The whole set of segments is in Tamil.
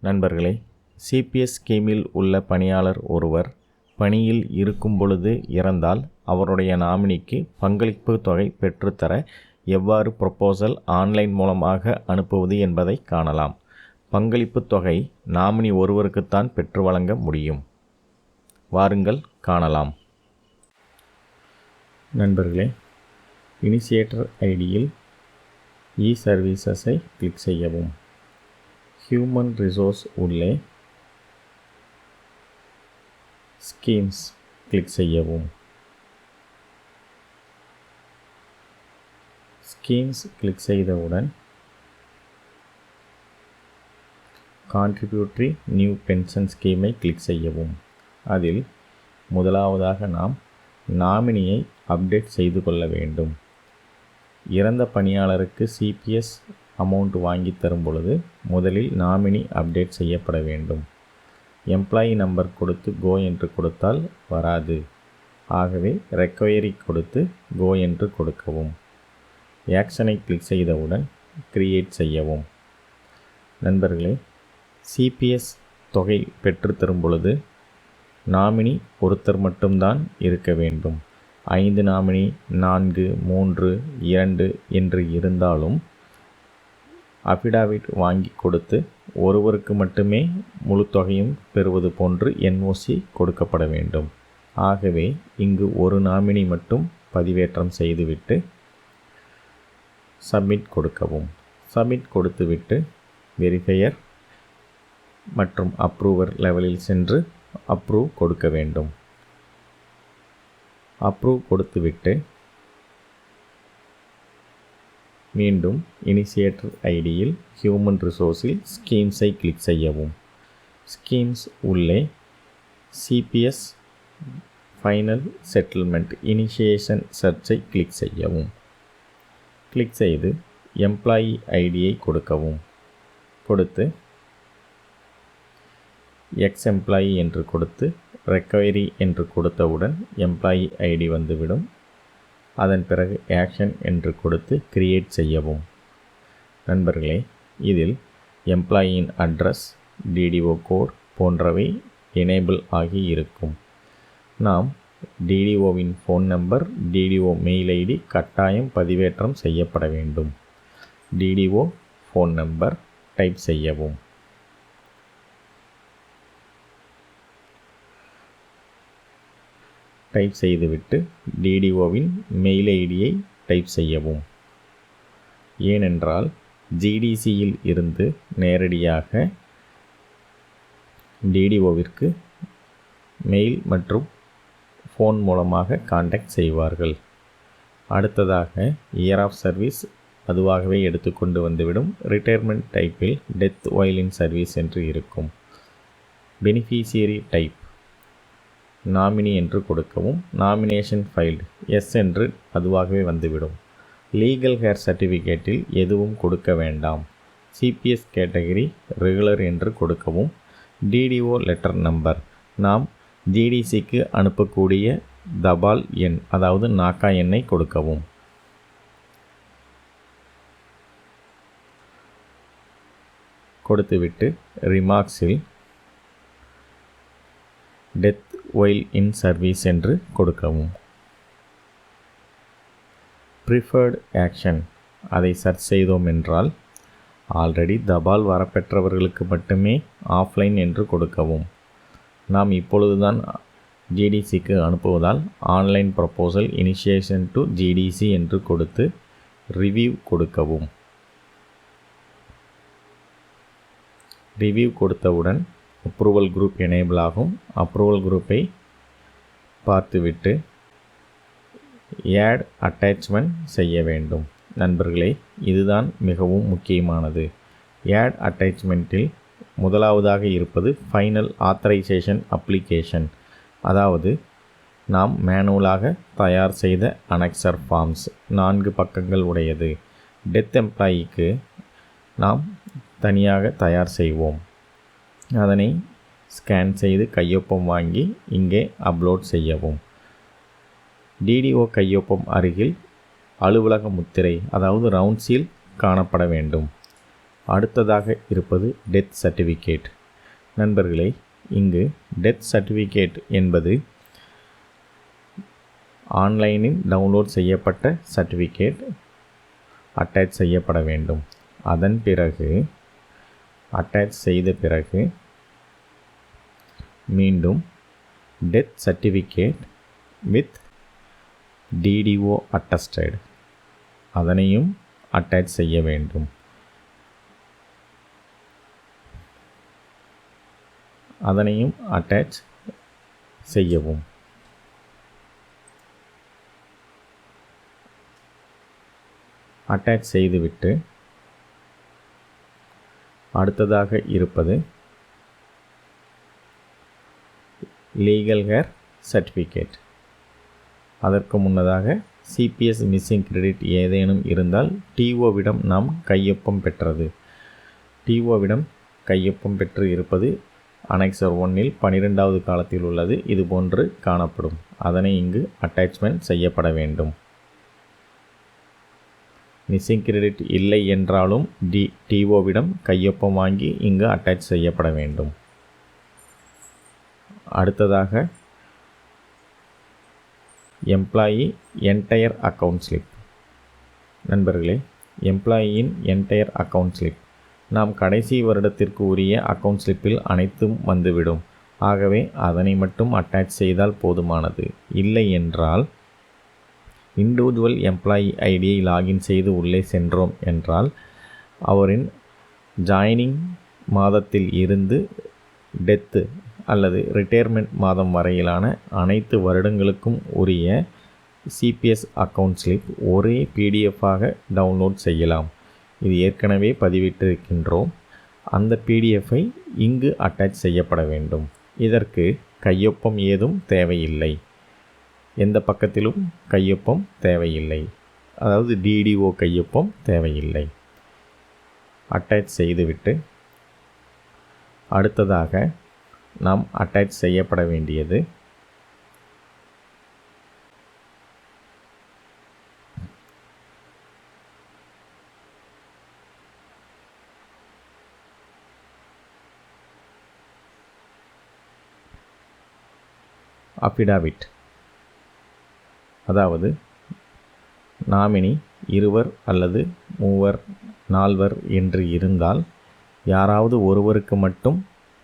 நண்பர்களே சிபிஎஸ் ஸ்கீமில் உள்ள பணியாளர் ஒருவர் பணியில் இருக்கும் பொழுது இறந்தால் அவருடைய நாமினிக்கு பங்களிப்பு தொகை பெற்றுத்தர எவ்வாறு ப்ரொபோசல் ஆன்லைன் மூலமாக அனுப்புவது என்பதை காணலாம். பங்களிப்பு தொகை நாமினி ஒருவருக்குத்தான் பெற்று வழங்க முடியும். வாருங்கள் காணலாம். நண்பர்களே இனிஷியேட்டர் ஐடியில் இ சர்வீசஸை கிளிக் செய்யவும். ஹியூமன் ரிசோர்ஸ் உள்ளே ஸ்கீம்ஸ் கிளிக் செய்யவும். ஸ்கீம்ஸ் கிளிக் செய்தவுடன் கான்ட்ரிபியூட்ரி நியூ பென்ஷன் ஸ்கீமை கிளிக் செய்யவும். அதில் முதலாவதாக நாம் நாமினியை அப்டேட் செய்து கொள்ள வேண்டும். இறந்த பணியாளருக்கு சிபிஎஸ் அமௌண்ட் வாங்கி தரும் பொழுது முதலில் நாமினி அப்டேட் செய்யப்பட வேண்டும். எம்ப்ளாயி நம்பர் கொடுத்து கோ என்று கொடுத்தால் வராது. ஆகவே ரெக்வயரி கொடுத்து கோ என்று கொடுக்கவும். ஆக்ஷனை கிளிக் செய்தவுடன் கிரியேட் செய்யவும். நண்பர்களே சிபிஎஸ் தொகை பெற்றுத்தரும் பொழுது நாமினி ஒருத்தர் மட்டும்தான் இருக்க வேண்டும். ஐந்து நாமினி நான்கு மூன்று இரண்டு என்று இருந்தாலும் அஃபிடாவிட் வாங்கி கொடுத்து ஒருவருக்கு மட்டுமே முழு தொகையும் பெறுவது போன்று என்ஓசி கொடுக்கப்பட வேண்டும். ஆகவே இங்கு ஒரு நாமினி மட்டும் பதிவேற்றம் செய்துவிட்டு சப்மிட் கொடுக்கவும். சப்மிட் கொடுத்துவிட்டு வெரிஃபையர் மற்றும் அப்ரூவர் லெவலில் சென்று அப்ரூவ் கொடுக்க வேண்டும். அப்ரூவ் கொடுத்துவிட்டு மீண்டும் இனிஷியேட்டர் ஐடியில் ஹியூமன் ரிசோர்ஸில் ஸ்கீம்ஸை கிளிக் செய்யவும். ஸ்கீம்ஸ் உள்ளே சிபிஎஸ் ஃபைனல் செட்டில்மெண்ட் இனிஷியேஷன் சர்ச்சை கிளிக் செய்யவும். கிளிக் செய்து எம்ப்ளாயி ஐடியை கொடுக்கவும். கொடுத்து எக்ஸ் எம்ப்ளாயி என்று கொடுத்து ரெக்கவரி என்று கொடுத்தவுடன் எம்ப்ளாயி ஐடி வந்துவிடும். அதன் பிறகு ஆக்ஷன் என்று கொடுத்து கிரியேட் செய்யவும். நண்பர்களே இதில் எம்ப்ளாயின் அட்ரஸ் டிடிஓ கோட் போன்றவை எனேபிள் ஆகி இருக்கும். நாம் டிடிஓவின் phone number DDO mail ID கட்டாயம் பதிவேற்றம் செய்யப்பட வேண்டும். டிடிஓ ஃபோன் நம்பர் டைப் செய்யவும். டைப் செய்துவிட்டு டிடிஓவின் மெயில் ஐடியை டைப் செய்யவும். ஏனென்றால் ஜிடிசியில் இருந்து நேரடியாக டிடிஓவிற்கு மெயில் மற்றும் ஃபோன் மூலமாக காண்டாக்ட் செய்வார்கள். அடுத்ததாக இயர் ஆஃப் சர்வீஸ் அதுவாகவே எடுத்துக்கொண்டு வந்துவிடும் ரிட்டையர்மெண்ட் டைப்பில் டெத் ஒயிலின் சர்வீஸ் என்று இருக்கும். பெனிஃபிஷியரி டைப் நாமினி என்று கொடுக்கவும் நாமினேஷன் ஃபைல்டு எஸ் என்று அதுவாகவே வந்துவிடும். லீகல் ஹேர் சர்டிஃபிகேட்டில் எதுவும் கொடுக்க வேண்டாம். சிபிஎஸ் கேட்டகரி ரெகுலர் என்று கொடுக்கவும். DDO letter number. நாம் ஜிடிசிக்கு அனுப்பக்கூடிய தபால் எண் அதாவது நாக்கா எண்ணை கொடுக்கவும். கொடுத்துவிட்டு ரிமார்க்ஸில் டெத் ஒயில் இன் சர்வீஸ் என்று கொடுக்கவும். ப்ரிஃபர்டு ஆக்ஷன் அதை சர்ச் செய்தோம் என்றால் ஆல்ரெடி தபால் வரப்பெற்றவர்களுக்கு மட்டுமே ஆஃப்லைன் என்று கொடுக்கவும். நாம் இப்பொழுதுதான் ஜிடிசிக்கு அனுப்புவதால் online proposal initiation to GDC என்று கொடுத்து ரிவ்யூ கொடுக்கவும். ரிவ்யூ கொடுத்தவுடன் அப்ரூவல் குரூப் எனேபிள் ஆகும். அப்ரூவல் குரூப்பை பார்த்துவிட்டு ஆட் அட்டாச்மெண்ட் செய்ய வேண்டும். நண்பர்களே இதுதான் மிகவும் முக்கியமானது. ஆட் அட்டாச்மெண்ட்டில் முதலாவதாக இருப்பது ஃபைனல் ஆத்தரைசேஷன் அப்ளிகேஷன் அதாவது நாம் மேனுவலாக தயார் செய்த அனெக்சர் ஃபார்ம்ஸ் நான்கு பக்கங்கள் உடையது. டெத் எம்ப்ளாயிக்கு நாம் தனியாக தயார் செய்வோம். அதனை ஸ்கேன் செய்து கையொப்பம் வாங்கி இங்கே அப்லோட் செய்யவும். டிடிஓ கையொப்பம் அருகில் அலுவலக முத்திரை அதாவது ரவுண்ட் சீல் காணப்பட வேண்டும். அடுத்ததாக இருப்பது டெத் சர்டிஃபிகேட் நண்பர்களே இங்கு டெத் சர்டிஃபிகேட் என்பது ஆன்லைனில் டவுன்லோட் செய்யப்பட்ட சர்டிஃபிகேட் அட்டாச் செய்யப்பட வேண்டும். அதன் பிறகு அட்டாச் செய்த பிறகு மீண்டும் death certificate with DDO attested அதனையும் அட்டாச் செய்ய வேண்டும். அதனையும் அட்டாச் செய்யவும். அட்டாச் செய்துவிட்டு அடுத்ததாக இருப்பது லீகல் ஹேர் சர்டிஃபிகேட் அதற்கு முன்னதாக சிபிஎஸ் மிஸ்ஸிங் கிரெடிட் ஏதேனும் இருந்தால் டிஓவிடம் நாம் கையொப்பம் பெற்றது. டிஓவிடம் கையொப்பம் பெற்று இருப்பது அனெக்சர் ஒன்னில் பனிரெண்டாவது காலத்தில் உள்ளது. இது போன்று காணப்படும். அதனை இங்கு அட்டாச்மெண்ட் செய்யப்பட வேண்டும். மிஸ்ஸிங் கிரெடிட் இல்லை என்றாலும் டி டிஓவிடம் கையொப்பம் வாங்கி இங்கு அட்டாச் செய்யப்பட வேண்டும். அடுத்ததாக எம்ப்ளாயி என்டையர் அக்கவுண்ட் ஸ்லிப் நண்பர்களே எம்ப்ளாயியின் என்டையர் அக்கவுண்ட் ஸ்லிப் நாம் கடைசி வருடத்திற்கு உரிய அக்கவுண்ட் ஸ்லிப்பில் அனைத்தும் வந்துவிடும். ஆகவே அதனை மட்டும் அட்டாச் செய்தால் போதுமானது. இல்லை என்றால் இண்டிவிஜுவல் எம்ப்ளாயி ஐடியை லாகின் செய்து உள்ளே சென்றோம் என்றால் அவரின் ஜாயினிங் மாதத்தில் இருந்து டெத்து அல்லது ரிட்டையர்மெண்ட் மாதம் வரையிலான அனைத்து வருடங்களுக்கும் உரிய சிபிஎஸ் அக்கவுண்ட் ஸ்லிப் ஒரே பிடிஎஃபாக டவுன்லோட் செய்யலாம். இது ஏற்கனவே பதிவிட்டிருக்கின்றோம். அந்த பிடிஎஃப்பை இங்கு அட்டாச் செய்யப்பட வேண்டும். இதற்கு கையொப்பம் ஏதும் தேவையில்லை. எந்த பக்கத்திலும் கையொப்பம் தேவையில்லை. அதாவது டிடிஓ கையொப்பம் தேவையில்லை. அட்டாச் செய்துவிட்டு அடுத்ததாக நாம் அட்டாச் செய்யப்பட வேண்டியது அஃபிடாவிட் அதாவது நாமினி இருவர் அல்லது மூவர் நால்வர் என்று இருந்தால் யாராவது ஒருவருக்கு மட்டும்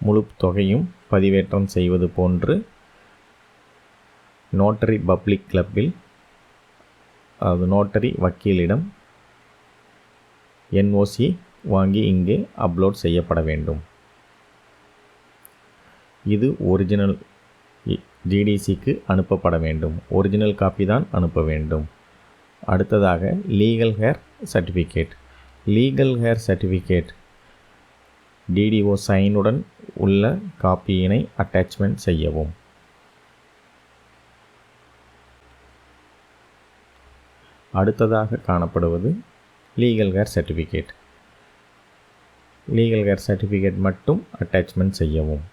முழு தொகையும் பதிவேற்றம் செய்வது போன்று நோட்டரி பப்ளிக் கிளப்பில் அதாவது நோட்டரி வக்கீலிடம் என்ஓசி வாங்கி இங்கே அப்லோட் செய்யப்பட வேண்டும். இது ஒரிஜினல் ஜிடிசிக்கு அனுப்பப்பட வேண்டும். ஒரிஜினல் காப்பி தான் அனுப்ப வேண்டும். அடுத்ததாக legal heir certificate legal heir certificate DDO சைனுடன் உள்ள காப்பியினை அட்டாச்மெண்ட் செய்யவும். அடுத்ததாக காணப்படுவது legal heir certificate legal heir certificate மட்டும் அட்டாச்மெண்ட் செய்யவும்.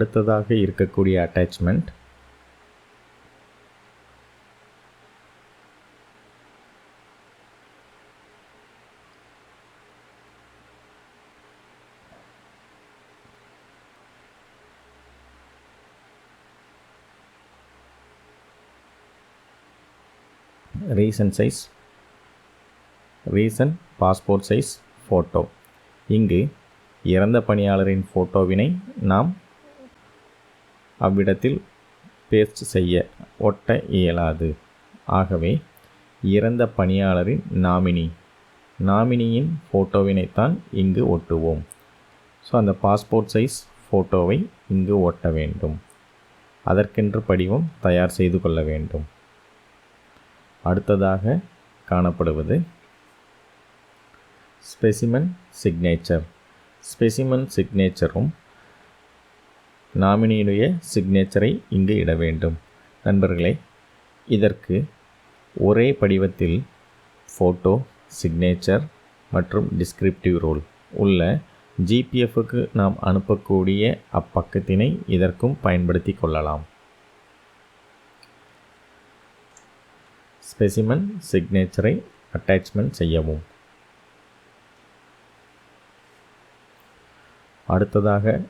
அடுத்ததாக இருக்கக்கூடிய attachment recent size recent passport size photo இங்கு இறந்த பணியாளரின் ஃபோட்டோவினை நாம் அவ்விடத்தில் பேஸ்ட் செய்ய ஒட்ட இயலாது. ஆகவே இறந்த பணியாளரின் நாமினி. நாமினியின் ஃபோட்டோவினைத்தான் இங்கு ஒட்டுவோம். ஸோ அந்த பாஸ்போர்ட் சைஸ் ஃபோட்டோவை இங்கு ஒட்ட வேண்டும். அதற்கென்று படிவம் தயார் செய்து கொள்ள வேண்டும். அடுத்ததாக காணப்படுவது ஸ்பெசிமன் சிக்னேச்சர் ஸ்பெசிமன் சிக்னேச்சரும் நாமினியுடைய சிக்னேச்சரை இங்கு இட வேண்டும். நண்பர்களே இதற்கு ஒரே படிவத்தில் ஃபோட்டோ சிக்னேச்சர் மற்றும் டிஸ்கிரிப்டிவ் ரோல் உள்ள ஜிபிஎஃப்க்கு நாம் அனுப்பக்கூடிய அப்பக்கத்தினை இதற்கும் பயன்படுத்தி கொள்ளலாம். ஸ்பெசிமன் சிக்னேச்சரை அட்டாச்மெண்ட் செய்யவும். அடுத்ததாக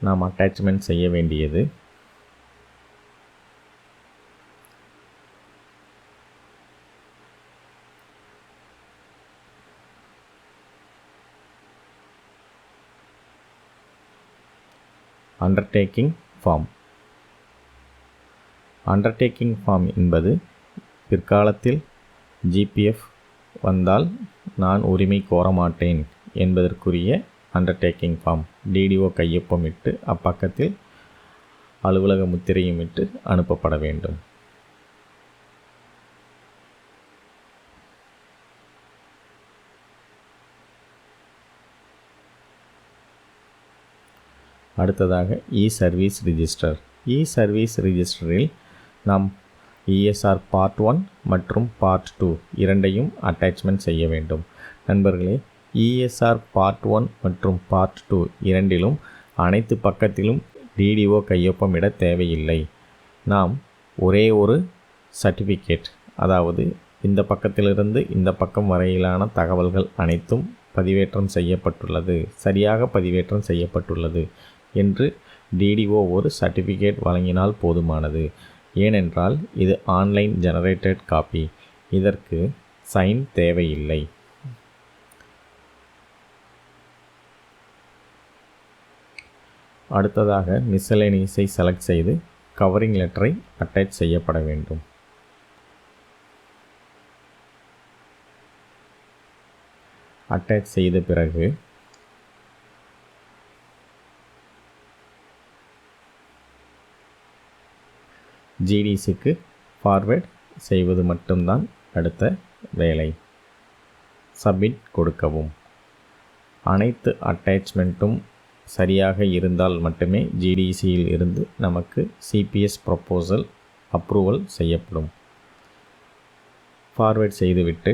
நாம் அட்டாச்மெண்ட் செய்ய வேண்டியது. அண்டர்டேக்கிங் ஃபார்ம் அண்டர்டேக்கிங் ஃபார்ம் என்பது பிற்காலத்தில் ஜிபிஎஃப் வந்தால் நான் உரிமை கோர மாட்டேன் என்பதற்குரிய அண்டர்டேக்கிங் ஃபார்ம் டிடிஓ கையொப்பம் இட்டு அப்பக்கத்தில் அலுவலக முத்திரையும் இட்டு அனுப்பப்பட வேண்டும். அடுத்ததாக e service register e service ரிஜிஸ்டரில் நாம் இஎஸ்ஆர் பார்ட் ஒன் மற்றும் பார்ட் டூ இரண்டையும் அட்டாச்மெண்ட் செய்ய வேண்டும். நண்பர்களே இஎஸ்ஆர் பார்ட் ஒன் மற்றும் பார்ட் டூ இரண்டிலும் அனைத்து பக்கத்திலும் டிடிஓ கையொப்பமிட தேவையில்லை. நாம் ஒரே ஒரு சர்டிஃபிகேட் அதாவது இந்த பக்கத்திலிருந்து இந்த பக்கம் வரையிலான தகவல்கள் அனைத்தும் பதிவேற்றம் செய்யப்பட்டுள்ளது சரியாக பதிவேற்றம் செய்யப்பட்டுள்ளது என்று டிடிஓ ஒரு சர்டிஃபிகேட் வழங்கினால் போதுமானது. ஏனென்றால் இது ஆன்லைன் ஜெனரேட்டட் காப்பி இதற்கு சைன் தேவையில்லை. அடுத்ததாக மிஸ்சலேனியஸை செலக்ட் செய்து கவரிங் லெட்டரை அட்டாச் செய்யப்பட வேண்டும். அட்டாச் செய்த பிறகு ஜிடிசிக்கு ஃபார்வேர்ட் செய்வது மட்டும்தான் அடுத்த வேலை. சப்மிட் கொடுக்கவும். அனைத்து அட்டாச்மெண்ட்டும் சரியாக இருந்தால் மட்டுமே ஜிடிசியில் இருந்து நமக்கு சிபிஎஸ் ப்ரப்போசல் அப்ரூவல் செய்யப்படும். ஃபார்வேர்ட் செய்துவிட்டு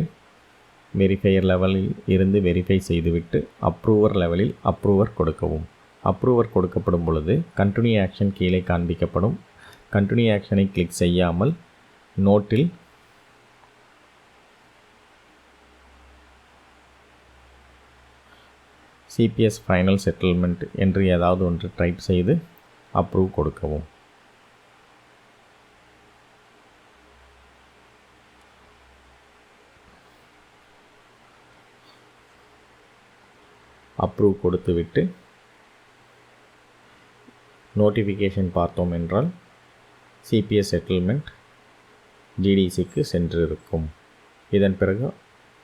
வெரிஃபையர் லெவலில் இருந்து வெரிஃபை செய்துவிட்டு அப்ரூவர் லெவலில் அப்ரூவர் கொடுக்கவும். அப்ரூவர் கொடுக்கப்படும் பொழுது கண்டினியூ ஆக்ஷன் கீழே காண்பிக்கப்படும். கண்டினியூ ஆக்ஷனை கிளிக் செய்யாமல் நோட்டில் சிபிஎஸ் ஃபைனல் செட்டில்மெண்ட் என்று ஏதாவது ஒன்று டைப் செய்து அப்ரூவ் கொடுக்கவும். அப்ரூவ் கொடுத்துவிட்டு நோட்டிஃபிகேஷன் பார்த்தோம் என்றால் சிபிஎஸ் செட்டில்மெண்ட் ஜிடிசிக்கு சென்றிருக்கும். இதன் பிறகு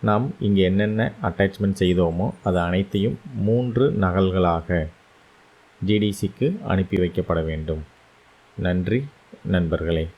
நாம் இங்கே என்னென்ன அட்டாச்மெண்ட் செய்தோமோ அது அனைத்தையும் மூன்று நகல்களாக ஜிடிசிக்கு அனுப்பி வைக்கப்பட வேண்டும். நன்றி நண்பர்களே.